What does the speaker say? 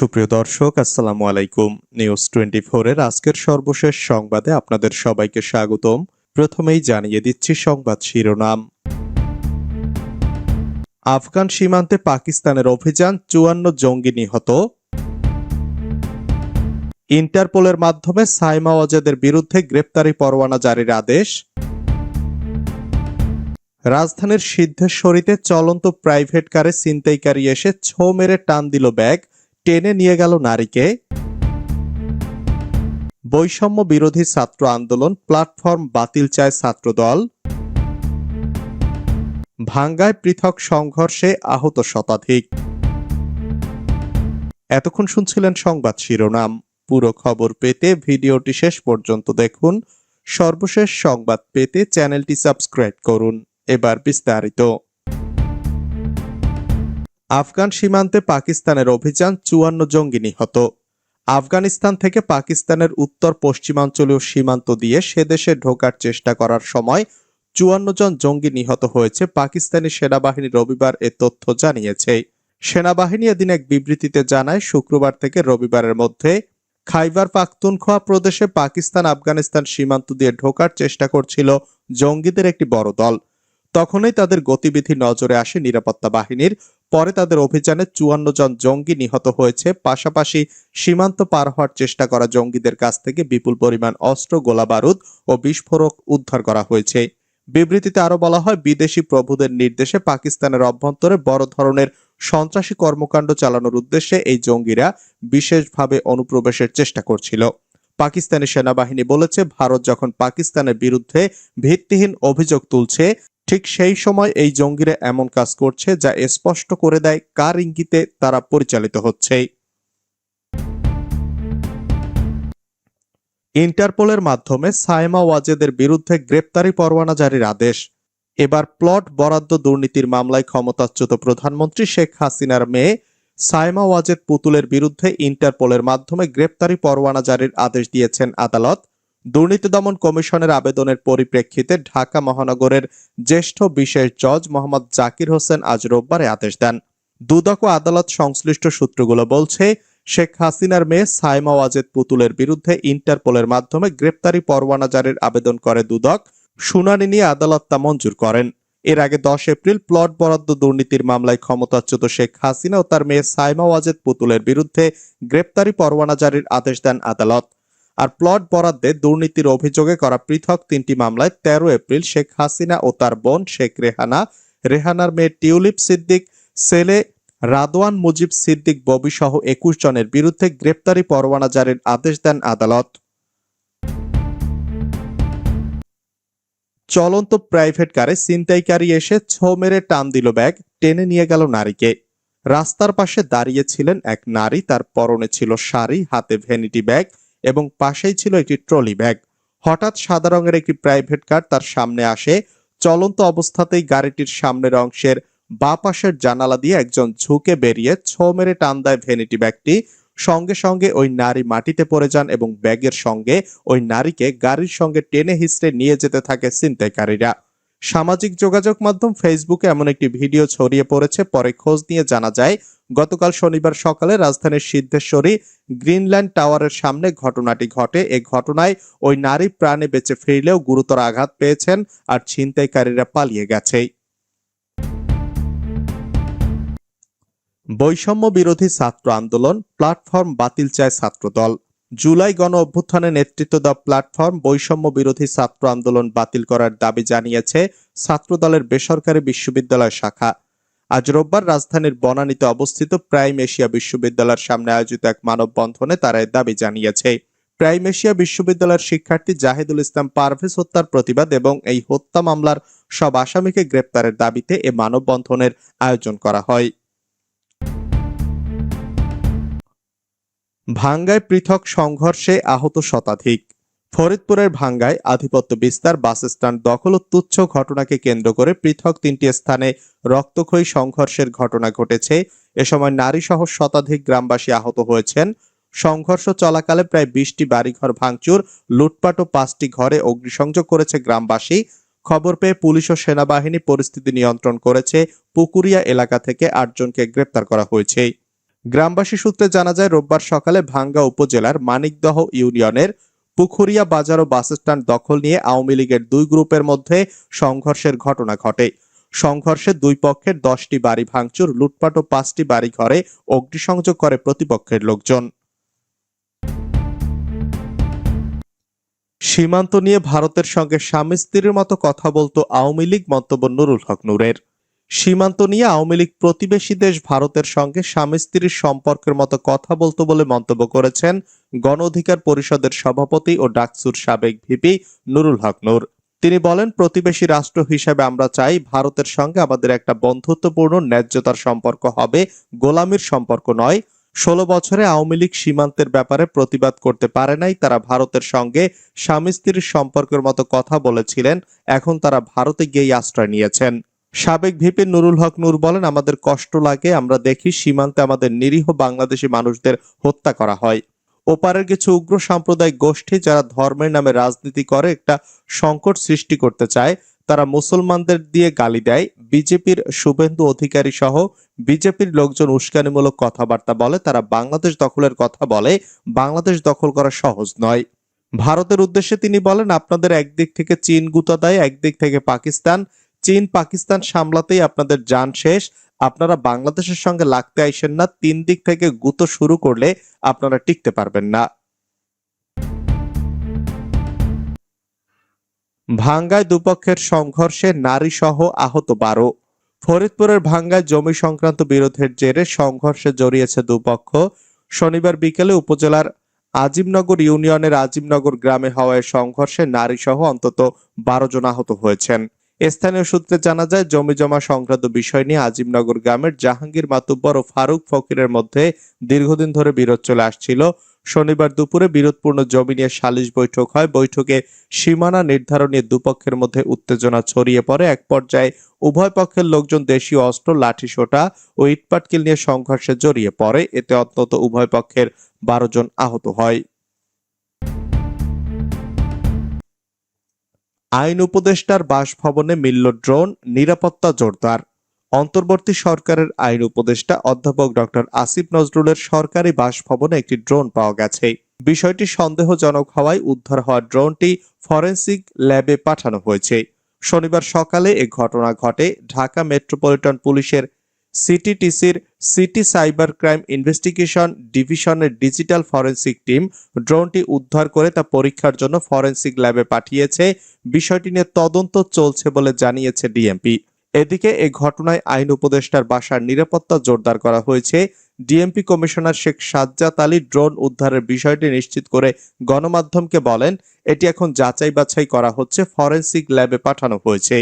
সুপ্রিয় দর্শক, আসসালামু আলাইকুম। নিউজ টোয়েন্টি এর আজকের সর্বশেষ সংবাদে আপনাদের সবাইকে স্বাগতম। প্রথমেই জানিয়ে দিচ্ছি সংবাদ শিরোনাম। আফগান সীমান্তে পাকিস্তানের অভিযান চুয়ান্ন জঙ্গি নিহত। ইন্টারপোলের মাধ্যমে সাইমা ওয়াজেদের বিরুদ্ধে গ্রেপ্তারি পরোয়ানা জারির আদেশ। রাজধানীর সিদ্ধেশ্বরীতে চলন্ত প্রাইভেট কারে ছিনতাইকারী এসে ছো মেরে টান দিল ব্যাগ। টেনে নিয়ে গেল নারীকে। বৈষম্য বিরোধী ছাত্র আন্দোলন প্ল্যাটফর্ম বাতিল চায় ছাত্রদল। ভাঙ্গায় পৃথক সংঘর্ষে আহত শতাধিক। এতক্ষণ শুনছিলেন সংবাদ শিরোনাম। পুরো খবর পেতে ভিডিওটি শেষ পর্যন্ত দেখুন। সর্বশেষ সংবাদ পেতে চ্যানেলটি সাবস্ক্রাইব করুন। এবার বিস্তারিত। আফগান সীমান্তে পাকিস্তানের অভিযান চুয়ান্ন জঙ্গি নিহত। আফগানিস্তান থেকে পাকিস্তানের উত্তর পশ্চিমাঞ্চলীয় সীমান্ত দিয়ে সে দেশে ঢোকার চেষ্টা করার সময় চুয়ান্ন জন জঙ্গি নিহত হয়েছে, পাকিস্তানি সেনাবাহিনী রবিবার এ তথ্য জানিয়েছে। সেনাবাহিনী এদিন এক বিবৃতিতে জানায়, শুক্রবার থেকে রবিবারের মধ্যে খাইবার পাখতুনখোয়া প্রদেশে পাকিস্তান আফগানিস্তান সীমান্ত দিয়ে ঢোকার চেষ্টা করছিল জঙ্গিদের একটি বড় দল। তখনই তাদের গতিবিধি নজরে আসে নিরাপত্তা বাহিনীর পরে তাদের অভিযানে চুয়ান্ন জন জঙ্গি নিহত হয়েছে। পাশাপাশি সীমান্ত পার হওয়ার চেষ্টা করা জঙ্গিদের কাছ থেকে বিপুল পরিমাণ অস্ত্র, গোলাবারুদ ও বিস্ফোরক উদ্ধার করা হয়েছে। বিবৃতিতে আরও বলা হয়, বিদেশি প্রভুদের নির্দেশে পাকিস্তানের অভ্যন্তরে বড় ধরনের সন্ত্রাসী কর্মকাণ্ড চালানোর উদ্দেশ্যে এই জঙ্গিরা বিশেষভাবে অনুপ্রবেশের চেষ্টা করছিল। পাকিস্তানি সেনাবাহিনী বলেছে, ভারত যখন পাকিস্তানের বিরুদ্ধে ভিত্তিহীন অভিযোগ তুলছে ঠিক সেই সময় এই জঙ্গিরা এমন কাজ করছে যা স্পষ্ট করে দেয় কার ইঙ্গিতে তারা পরিচালিত হচ্ছে। ইন্টারপোলের মাধ্যমে সাইমা ওয়াজেদের বিরুদ্ধে গ্রেপ্তারি পরোয়ানা জারির আদেশ। এবার প্লট বরাদ্দ দুর্নীতির মামলায় ক্ষমতাচ্যুত প্রধানমন্ত্রী শেখ হাসিনার মেয়ে সাইমা ওয়াজেদ পুতুলের বিরুদ্ধে ইন্টারপোলের মাধ্যমে গ্রেপ্তারি পরোয়ানা জারির আদেশ দিয়েছেন আদালত। দুর্নীতি দমন কমিশনের আবেদনের পরিপ্রেক্ষিতে ঢাকা মহানগরের জ্যেষ্ঠ বিশেষ জজ মোহাম্মদ জাকির হোসেন আজ রোববারে আদেশ দেন। দুদক আদালত সংশ্লিষ্ট সূত্রগুলো বলছে, শেখ হাসিনার মেয়ে সাইমা ওয়াজেদ পুতুলের বিরুদ্ধে ইন্টারপোলের মাধ্যমে গ্রেপ্তারি পরোয়ানা জারির আবেদন করে দুদক, শুনানি নিয়ে আদালত তা মঞ্জুর করেন। এর আগে দশ এপ্রিল প্লট বরাদ্দ দুর্নীতির মামলায় ক্ষমতাচ্যুত শেখ হাসিনা ও তার মেয়ে সাইমা ওয়াজেদ পুতুলের বিরুদ্ধে গ্রেপ্তারি পরোয়ানা জারির আদেশ দেন আদালত। আর প্লট বরাদ্দে দুর্নীতির অভিযোগে করা পৃথক তিনটি মামলায় তেরো এপ্রিল শেখ হাসিনা ও তার বোন শেখ রেহানা, রেহানার মেয়ে টিউলিপ সিদ্দিক, ছেলে রাদওয়ান মুজিব সিদ্দিক ববি সহ একুশ জনের বিরুদ্ধে গ্রেপ্তারি পরোয়ানা জারির আদেশ দেন আদালত। চলন্ত প্রাইভেট কারে ছিনতাইকারী এসে ছো মেরে টান দিল ব্যাগ, টেনে নিয়ে গেল নারীকে। রাস্তার পাশে দাঁড়িয়ে ছিলেন এক নারী, তার পরনে ছিল শাড়ি, হাতে ভ্যানিটি ব্যাগ এবং পাশেই ছিল একটি ট্রলি ব্যাগ। হঠাৎ সাদা রঙের একটি প্রাইভেট কার তার সামনে আসে। চলন্ত অবস্থাতেই গাড়িটির সামনের অংশের বা পাশের জানালা দিয়ে একজন ঝুঁকে বেরিয়ে ছো মেরে টান দেয় ভ্যানিটি ব্যাগটি। সঙ্গে সঙ্গে ওই নারী মাটিতে পড়ে যান এবং ব্যাগের সঙ্গে ওই নারীকে গাড়ির সঙ্গে টেনে হিসড়ে নিয়ে যেতে থাকে ছিনতাইকারীরা। সামাজিক যোগাযোগ মাধ্যম ফেসবুকে এমন একটি ভিডিও ছড়িয়ে পড়েছে। পরে খোঁজ নিয়ে জানা যায়, গতকাল শনিবার সকালে রাজধানীর সিদ্ধেশ্বরী গ্রিনল্যান্ড টাওয়ারের সামনে ঘটনাটি ঘটে। এ ঘটনায় ওই নারী প্রাণে বেঁচে ফিরলেও গুরুতর আঘাত পেয়েছেন আর ছিনতাইকারীরা পালিয়ে গেছে। বৈষম্য বিরোধী ছাত্র আন্দোলন, প্ল্যাটফর্ম বাতিল চায় ছাত্রদল। জুলাই গণ অভ্যুত্থানে নেতৃত্ব দেওয়া প্ল্যাটফর্ম বৈষম্য বিরোধী ছাত্র আন্দোলন বাতিল করার দাবি জানিয়েছে ছাত্রদলের বেসরকারি বিশ্ববিদ্যালয় শাখা। আজ রোববার রাজধানীর বনানীতে অবস্থিত প্রাইম এশিয়া বিশ্ববিদ্যালয়ের সামনে আয়োজিত এক মানববন্ধনে তারা দাবি জানিয়েছে। প্রাইম এশিয়া বিশ্ববিদ্যালয়ের শিক্ষার্থী জাহিদুল ইসলাম পারভেজ হত্যার প্রতিবাদ এবং এই হত্যা মামলার সব আসামিকে গ্রেপ্তারের দাবিতে এ মানববন্ধনের আয়োজন করা হয়। ভাঙ্গায় পৃথক সংঘর্ষে আহত শতাধিক। ফরিদপুরের ভাঙ্গায় আধিপত্য বিস্তার বাস স্ট্যান্ড দখল ও তুচ্ছ ঘটনাকে কেন্দ্র করে পৃথক তিনটি স্থানে রক্তক্ষয়ী সংঘর্ষের ঘটনা ঘটেছে। এ সময় নারী সহ শতাধিক গ্রামবাসী আহত হয়েছেন। সংঘর্ষ চলাকালে প্রায় বিশটি বাড়িঘর ভাঙচুর, লুটপাট ও পাঁচটি ঘরে অগ্নিসংযোগ করেছে গ্রামবাসী। খবর পেয়ে পুলিশ ও সেনাবাহিনী পরিস্থিতি নিয়ন্ত্রণ করেছে। পুকুরিয়া এলাকা থেকে আটজনকে গ্রেপ্তার করা হয়েছে। গ্রামবাসী সূত্রে জানা যায়, রোববার সকালে ভাঙ্গা উপজেলার মানিকদহ ইউনিয়নের পুখুরিয়া বাজার ও বাসস্ট্যান্ড দখল নিয়ে আওয়ামী লীগের দুই গ্রুপের মধ্যে সংঘর্ষের ঘটনা ঘটে। সংঘর্ষে দুই পক্ষের দশটি বাড়ি ভাঙচুর, লুটপাট ও পাঁচটি বাড়ি ঘরে অগ্নিসংযোগ করে প্রতিপক্ষের লোকজন। সীমান্ত নিয়ে ভারতের সঙ্গে স্বামী স্ত্রীর মতো কথা বলতো আওয়ামী লীগ, মন্তব্য নুরুল হক নূরের। সীমান্ত নিয়ে আওয়ামী লীগ প্রতিবেশী দেশ ভারতের সঙ্গে স্বামী স্ত্রীর সম্পর্কের মতো কথা বলতো বলে মন্তব্য করেছেন গণ অধিকার পরিষদের সভাপতি ও ডাকসুর সাবেক ভিপি নুরুল হক নূর। তিনি বলেন, প্রতিবেশী রাষ্ট্র হিসেবে আমরা চাই ভারতের সঙ্গে আমাদের একটা বন্ধুত্বপূর্ণ ন্যায্যতার সম্পর্ক হবে, গোলামির সম্পর্ক নয়। ষোলো বছরে আওয়ামী লীগ সীমান্তের ব্যাপারে প্রতিবাদ করতে পারে নাই, তারা ভারতের সঙ্গে স্বামী স্ত্রীর সম্পর্কের মতো কথা বলেছিলেন, এখন তারা ভারতে গিয়েই আশ্রয় নিয়েছেন। সাবেক ভিপি নুরুল হক নূর বলেন, আমাদের কষ্ট লাগে, আমরা দেখি সীমান্তে আমাদের নিরীহ বাংলাদেশি মানুষদের হত্যা করা হয়। ওপারের কিছু উগ্র সাম্প্রদায়িক গোষ্ঠী যারা ধর্মের নামে রাজনীতি করে, একটা সংকট সৃষ্টি করতে চায়, তারা মুসলমানদের দিয়ে গালি দেয়। বিজেপির শুভেন্দু অধিকারী সহ বিজেপির লোকজন উস্কানিমূলক কথাবার্তা বলে। তারা বাংলাদেশ দখলের কথা বলে। বাংলাদেশ দখল করা সহজ নয়। ভারতের উদ্দেশ্যে তিনি বলেন, আপনাদের একদিক থেকে চীন গুতা দেয়, একদিক থেকে পাকিস্তান। চীন পাকিস্তান সামলাতেই আপনাদের যান শেষ। আপনারা বাংলাদেশের সঙ্গে লাগতে আইসেন না। তিন দিক থেকে গুতো শুরু করলে আপনারা টিকতে পারবেন না। ভাঙ্গায় দুপক্ষের সংঘর্ষে নারী সহ আহত বারো। ফরিদপুরের ভাঙ্গায় জমি সংক্রান্ত বিরোধের জেরে সংঘর্ষে জড়িয়েছে দুপক্ষ। শনিবার বিকেলে উপজেলার আজিমনগর ইউনিয়নের আজিমনগর গ্রামে হওয়ায় সংঘর্ষে নারী সহ অন্তত বারো জন আহত হয়েছেন। স্থানীয় সূত্রে জানা যায়, জমি জমা সংক্রান্ত বিষয় নিয়ে আজিমনগর গ্রামের জাহাঙ্গীর মাতুব্বর ও ফারুক ফকিরের মধ্যে দীর্ঘদিন ধরে বিরোধ চলে আসছিল। শনিবার দুপুরে বিরোধপূর্ণ জমি নিয়ে সালিশ বৈঠক হয়। বৈঠকে সীমানা নির্ধারণ দুপক্ষের মধ্যে উত্তেজনা ছড়িয়ে পড়ে। এক পর্যায়ে উভয় পক্ষের লোকজন দেশীয় অস্ত্র, লাঠি সোটা ও ইটপাটকেল নিয়ে সংঘর্ষে জড়িয়ে পড়ে। এতে অন্তত উভয় পক্ষের বারো জন আহত হয়। আইন উপদেষ্টার বাসভবনে মিলল ড্রোন, নিরাপত্তা জোরদার। অন্তর্বর্তী সরকারের আইন উপদেষ্টা অধ্যাপক ডক্টর আসিফ নজরুলের সরকারি বাসভবনে একটি ড্রোন পাওয়া গেছে। বিষয়টি সন্দেহজনক হওয়ায় উদ্ধার হওয়া ড্রোনটি ফরেন্সিক ল্যাবে পাঠানো হয়েছে। শনিবার সকালে এ ঘটনা ঘটে ঢাকা মেট্রোপলিটন পুলিশের সিটিটিসির সিটি সাইবার ক্রাইম ইনভেস্টিগেশন ডিভিশনের ডিজিটাল ফরেন্সিক টিম ড্রোনটি উদ্ধার করে তা পরীক্ষার জন্য ফরেন্সিক ল্যাবে পাঠিয়েছে। বিষয়টি নিয়ে তদন্ত চলছে বলে জানিয়েছে ডিএমপি এদিকে এ ঘটনায় আইন উপদেষ্টার বাসার নিরাপত্তা জোরদার করা হয়েছে। DMP commissioner Sheikh Sajjad Ali drone উদ্ধারের বিষয়টি নিশ্চিত করে গণমাধ্যমকে বলেন, এটি এখন যাচাই বাছাই করা হচ্ছে ফরেন্সিক ল্যাবে পাঠানো হয়েছে।